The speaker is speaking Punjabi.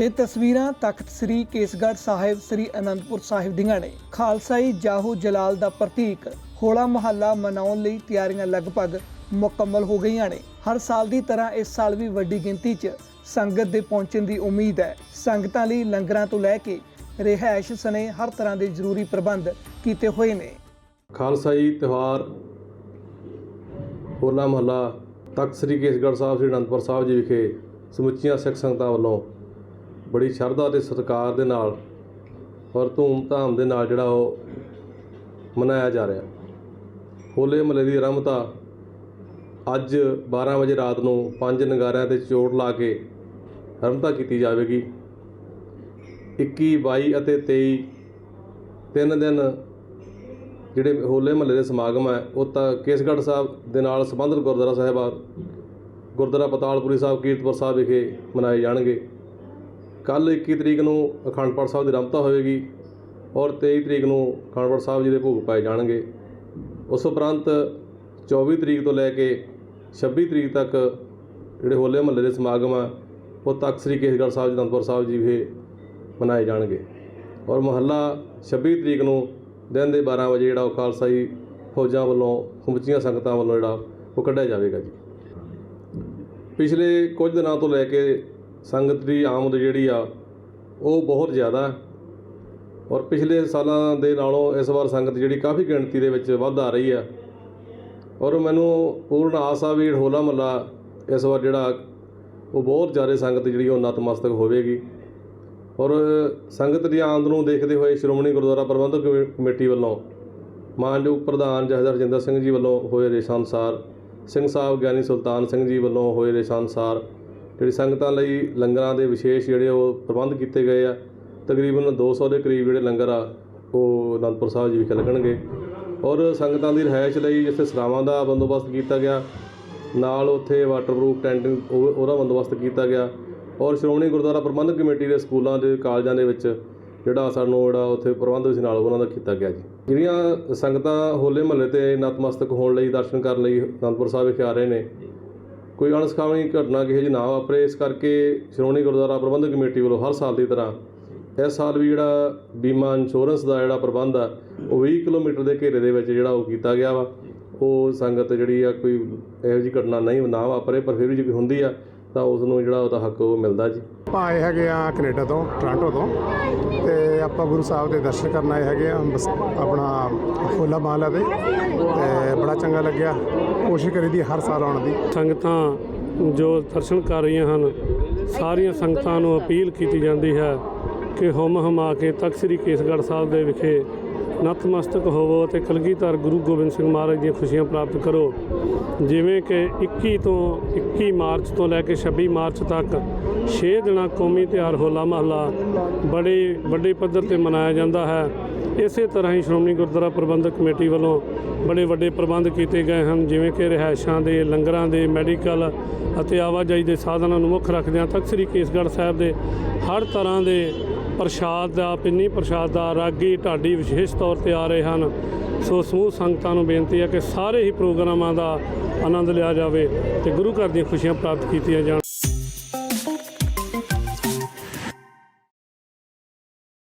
ਇਹ ਤਸਵੀਰਾਂ ਤਖਤ ਸ੍ਰੀ ਕੇਸਗੜ੍ਹ ਸਾਹਿਬ, ਸ੍ਰੀ ਅਨੰਦਪੁਰ ਸਾਹਿਬ ਦੀਆਂ ਨੇ। ਖਾਲਸਾਈ ਜਾਹੋ ਜਲਾਲ ਦਾ ਪ੍ਰਤੀਕ। ਹੋਲਾ ਮਹੱਲਾ ਮਨਾਉਣ ਲਈ ਤਿਆਰੀਆਂ ਲਗਭਗ ਮੁਕੰਮਲ ਹੋ ਗਈਆਂ ਨੇ। ਹਰ ਸਾਲ ਦੀ ਤਰ੍ਹਾਂ ਇਸ ਸਾਲ ਵੀ ਵੱਡੀ ਗਿਣਤੀ 'ਚ ਸੰਗਤ ਦੇ ਪਹੁੰਚਣ ਦੀ ਉਮੀਦ ਹੈ। ਸੰਗਤਾਂ ਲਈ ਲੰਗਰਾਂ ਤੋਂ ਲੈ ਕੇ ਰਿਹਾਇਸ਼ ਸਣੇ ਹਰ ਤਰ੍ਹਾਂ ਦੇ ਜ਼ਰੂਰੀ ਪ੍ਰਬੰਧ ਕੀਤੇ ਹੋਏ ਨੇ। ਖਾਲਸਾਈ ਤਿਉਹਾਰ, ਹੋਲਾ ਮਹੱਲਾ, ਤਖਤ ਸ੍ਰੀ ਕੇਸਗੜ੍ਹ ਸਾਹਿਬ, ਸ੍ਰੀ ਅਨੰਦਪੁਰ ਸਾਹਿਬ ਜੀ ਵਿਖੇ ਸਮੁੱਚੀਆਂ ਸਿੱਖ ਸੰਗਤਾਂ ਵੱਲੋਂ ਬੜੀ ਸ਼ਰਧਾ ਅਤੇ ਸਤਿਕਾਰ ਦੇ ਨਾਲ ਔਰ ਧੂਮ-ਧਾਮ ਦੇ ਨਾਲ ਜਿਹੜਾ ਉਹ ਮਨਾਇਆ ਜਾ ਰਿਹਾ। ਹੋਲੇ ਮਹੱਲੇ ਦੀ ਆਰੰਭਤਾ ਅੱਜ 12 ਵਜੇ ਰਾਤ ਨੂੰ ਪੰਜ ਨਗਾਰਿਆਂ ਤੇ ਚੋਟ ਲਾ ਕੇ ਆਰੰਭਤਾ ਕੀਤੀ ਜਾਵੇਗੀ। 21 22 ਅਤੇ 23 ਤਿੰਨ ਦਿਨ ਜਿਹੜੇ ਹੋਲੇ ਮਹੱਲੇ ਦੇ ਸਮਾਗਮ ਹੈ, ਉਹ ਤਾਂ ਕੇਸਗੜ੍ਹ ਸਾਹਿਬ ਦੇ ਨਾਲ ਸੰਬੰਧਿਤ ਗੁਰਦੁਆਰਾ ਸਾਹਿਬ ਗੁਰਦੁਆਰਾ ਪਤਾਲਪੁਰੀ ਸਾਹਿਬ, ਕੀਰਤਪੁਰ ਸਾਹਿਬ ਵਿਖੇ ਮਨਾਏ ਜਾਣਗੇ। ਕੱਲ 21 ਤਰੀਕ ਨੂੰ ਅਖੰਡ ਪਾਠ ਸਾਹਿਬ ਦੀ ਰਮਤਾ ਹੋਵੇਗੀ ਔਰ 23 ਤਰੀਕ ਨੂੰ ਅਖੰਡ ਪਾਠ ਸਾਹਿਬ ਜੀ ਦੇ ਭੋਗ ਪਾਏ ਜਾਣਗੇ। ਉਸ ਉਪਰੰਤ 24 ਤਰੀਕ ਤੋਂ ਲੈ ਕੇ 26 ਤਰੀਕ ਤੱਕ ਜਿਹੜੇ ਹੋਲੇ ਮਹੱਲੇ ਦੇ ਸਮਾਗਮ ਆ, ਉਹ ਤਖਤ ਸ੍ਰੀ ਕੇਸਗੜ੍ਹ ਸਾਹਿਬ ਜੀ, ਅਨੰਦਪੁਰ ਸਾਹਿਬ ਜੀ ਵਿਖੇ ਮਨਾਏ ਜਾਣਗੇ। ਔਰ ਮਹੱਲਾ 26 ਤਰੀਕ ਨੂੰ ਦਿਨ ਦੇ 12 ਵਜੇ ਜਿਹੜਾ ਉਹ ਖਾਲਸਾਈ ਫੌਜਾਂ ਵੱਲੋਂ ਸਮੁੱਚੀਆਂ ਸੰਗਤਾਂ ਵੱਲੋਂ ਜਿਹੜਾ ਉਹ ਕੱਢਿਆ ਜਾਵੇਗਾ ਜੀ। ਪਿਛਲੇ ਕੁਝ ਦਿਨਾਂ ਤੋਂ ਲੈ ਕੇ ਸੰਗਤ ਦੀ ਆਮਦ ਜਿਹੜੀ ਆ, ਉਹ ਬਹੁਤ ਜ਼ਿਆਦਾ ਔਰ ਪਿਛਲੇ ਸਾਲਾਂ ਦੇ ਨਾਲੋਂ ਇਸ ਵਾਰ ਸੰਗਤ ਜਿਹੜੀ ਕਾਫੀ ਗਿਣਤੀ ਦੇ ਵਿੱਚ ਵੱਧ ਆ ਰਹੀ ਆ ਔਰ ਮੈਨੂੰ ਪੂਰਨ ਆਸ ਆ ਵੀ ਹੋਲਾ ਮਹੱਲਾ ਇਸ ਵਾਰ ਜਿਹੜਾ, ਉਹ ਬਹੁਤ ਜ਼ਿਆਦਾ ਸੰਗਤ ਜਿਹੜੀ ਉਹ ਨਤਮਸਤਕ ਹੋਵੇਗੀ। ਔਰ ਸੰਗਤ ਦੀ ਆਮਦ ਨੂੰ ਦੇਖਦੇ ਹੋਏ ਸ਼੍ਰੋਮਣੀ ਗੁਰਦੁਆਰਾ ਪ੍ਰਬੰਧਕ ਕਮੇ- ਕਮੇਟੀ ਵੱਲੋਂ ਮਾਨਯੋਗ ਪ੍ਰਧਾਨ ਜਥੇਦਾਰ ਰਜਿੰਦਰ ਸਿੰਘ ਜੀ ਵੱਲੋਂ ਹੋਏ ਰੇਸ਼ਾ ਅਨੁਸਾਰ, ਸਿੰਘ ਸਾਹਿਬ ਗਿਆਨੀ ਸੁਲਤਾਨ ਸਿੰਘ ਜੀ ਵੱਲੋਂ ਹੋਏ ਰੇਸ਼ਾ ਅਨੁਸਾਰ ਜਿਹੜੀ ਸੰਗਤਾਂ ਲਈ ਲੰਗਰਾਂ ਦੇ ਵਿਸ਼ੇਸ਼ ਜਿਹੜੇ ਉਹ ਪ੍ਰਬੰਧ ਕੀਤੇ ਗਏ ਆ, ਤਕਰੀਬਨ 200 ਦੇ ਕਰੀਬ ਜਿਹੜੇ ਲੰਗਰ ਆ, ਉਹ ਅਨੰਦਪੁਰ ਸਾਹਿਬ ਜੀ ਵਿਖੇ ਲੱਗਣਗੇ। ਔਰ ਸੰਗਤਾਂ ਦੀ ਰਿਹਾਇਸ਼ ਲਈ ਜਿੱਥੇ ਸਰਾਵਾਂ ਦਾ ਬੰਦੋਬਸਤ ਕੀਤਾ ਗਿਆ। ਨਾਲ ਉੱਥੇ ਵਾਟਰਪ੍ਰੂਫ ਟੈਂਟਿੰਗ ਉਹ- ਉਹਦਾ ਬੰਦੋਬਸਤ ਕੀਤਾ ਗਿਆ। ਔਰ ਸ਼੍ਰੋਮਣੀ ਗੁਰਦੁਆਰਾ ਪ੍ਰਬੰਧਕ ਕਮੇਟੀ ਦੇ ਸਕੂਲਾਂ ਦੇ ਕਾਲਜਾਂ ਦੇ ਵਿੱਚ ਜਿਹੜਾ ਸਾਨੂੰ ਜਿਹੜਾ ਉੱਥੇ ਪ੍ਰਬੰਧ ਸੀ ਨਾਲ ਉਹਨਾਂ ਦਾ ਕੀਤਾ ਗਿਆ ਜੀ। ਜਿਹੜੀਆਂ ਸੰਗਤਾਂ ਹੋਲੇ ਮਹੱਲੇ ਤੇ ਨਤਮਸਤਕ ਹੋਣ ਲਈ ਦਰਸ਼ਨ ਕਰਨ ਲਈ ਅਨੰਦਪੁਰ ਸਾਹਿਬ ਵਿਖੇ ਆ ਰਹੇ ਨੇ ਕੋਈ ਅਣਸਖਾਵੀ ਘਟਨਾ ਕਿਸੇ ਜੀ ਨਾ ਵਾਪਰੇ, ਇਸ ਕਰਕੇ ਸ਼੍ਰੋਮਣੀ ਗੁਰਦੁਆਰਾ ਪ੍ਰਬੰਧਕ ਕਮੇਟੀ ਵੱਲੋਂ ਹਰ ਸਾਲ ਦੀ ਤਰ੍ਹਾਂ ਇਸ ਸਾਲ ਵੀ ਜਿਹੜਾ ਬੀਮਾ ਇੰਸ਼ੋਰੈਂਸ ਦਾ ਜਿਹੜਾ ਪ੍ਰਬੰਧ ਆ, ਉਹ 20 ਕਿਲੋਮੀਟਰ ਦੇ ਘੇਰੇ ਦੇ ਵਿੱਚ ਜਿਹੜਾ ਉਹ ਕੀਤਾ ਗਿਆ ਵਾ। ਉਹ ਸੰਗਤ ਜਿਹੜੀ ਆ ਕੋਈ ਇਹੋ ਜਿਹੀ ਘਟਨਾ ਨਹੀਂ, ਨਾ ਵਾਪਰੇ, ਪਰ ਫਿਰ ਵੀ ਜੇ ਕੋਈ ਹੁੰਦੀ ਆ, ਤਾਂ ਉਸ ਨੂੰ ਜਿਹੜਾ ਉਹਦਾ ਹੱਕ ਉਹ ਮਿਲਦਾ ਜੀ। ਆਪਾਂ ਆਏ ਹੈਗੇ ਆ ਕੈਨੇਡਾ ਤੋਂ, ਟੋਰਾਂਟੋ ਤੋਂ, ਤੇ ਆਪਾਂ ਗੁਰੂ ਸਾਹਿਬ ਦੇ ਦਰਸ਼ਨ ਕਰਨ ਆਏ ਹੈਗੇ ਆ ਬਸ ਆਪਣਾ ਹੋਲਾ ਮਹੱਲਾ ਦੇ, ਤੇ ਬੜਾ ਚੰਗਾ ਲੱਗਿਆ। ਕੋਸ਼ਿਸ਼ ਕਰੀ ਦੀ ਹਰ ਸਾਲ ਆਉਣ ਦੀ। ਸੰਗਤਾਂ ਜੋ ਦਰਸ਼ਨ ਕਰ ਰਹੀਆਂ ਹਨ, ਸਾਰੀਆਂ ਸੰਗਤਾਂ ਨੂੰ ਅਪੀਲ ਕੀਤੀ ਜਾਂਦੀ ਹੈ ਕਿ ਹੁਮ ਹਮਾ ਕੇ ਤਖਤ ਸ੍ਰੀ ਕੇਸਗੜ੍ਹ ਸਾਹਿਬ ਦੇ ਵਿਖੇ ਨਤਮਸਤਕ ਹੋਵੋ ਅਤੇ ਕਲਗੀਧਰ ਗੁਰੂ ਗੋਬਿੰਦ ਸਿੰਘ ਮਹਾਰਾਜ ਦੀਆਂ ਖੁਸ਼ੀਆਂ ਪ੍ਰਾਪਤ ਕਰੋ। ਜਿਵੇਂ ਕਿ 21 ਤੋਂ 21 ਮਾਰਚ ਤੋਂ ਲੈ ਕੇ 26 ਮਾਰਚ ਤੱਕ 6 ਦਿਨਾਂ ਕੌਮੀ ਤਿਉਹਾਰ ਹੋਲਾ ਮਹੱਲਾ ਬੜੇ ਵੱਡੇ ਪੱਧਰ ਤੇ ਮਨਾਇਆ ਜਾਂਦਾ ਹੈ। ਇਸੇ ਤਰ੍ਹਾਂ ਹੀ ਸ਼੍ਰੋਮਣੀ ਗੁਰਦੁਆਰਾ ਪ੍ਰਬੰਧਕ ਕਮੇਟੀ ਵੱਲੋਂ ਬੜੇ ਵੱਡੇ ਪ੍ਰਬੰਧ ਕੀਤੇ ਗਏ ਹਨ, ਜਿਵੇਂ ਕਿ ਰਿਹਾਇਸ਼ਾਂ ਦੇ, ਲੰਗਰਾਂ ਦੇ, ਮੈਡੀਕਲ ਅਤੇ ਆਵਾਜਾਈ ਦੇ ਸਾਧਨਾਂ ਨੂੰ ਮੁੱਖ ਰੱਖਦਿਆਂ ਤਖਤ ਸ੍ਰੀ ਕੇਸਗੜ੍ਹ ਸਾਹਿਬ ਦੇ ਹਰ ਤਰ੍ਹਾਂ ਦੇ ਪ੍ਰਸ਼ਾਦ ਦਾ, ਪਿੰਨੀ ਪ੍ਰਸ਼ਾਦ ਦਾ, ਰਾਗੀ ਢਾਡੀ ਵਿਸ਼ੇਸ਼ ਤੌਰ ਤੇ ਆ ਰਹੇ ਹਨ। ਸੋ ਸਮੂਹ ਸੰਗਤਾਂ ਨੂੰ ਬੇਨਤੀ ਹੈ ਕਿ ਸਾਰੇ ਹੀ ਪ੍ਰੋਗਰਾਮਾਂ ਦਾ ਆਨੰਦ ਲਿਆ ਜਾਵੇ ਤੇ ਗੁਰੂ ਘਰ ਦੀਆਂ ਖੁਸ਼ੀਆਂ ਪ੍ਰਾਪਤ ਕੀਤੀਆਂ ਜਾਣ।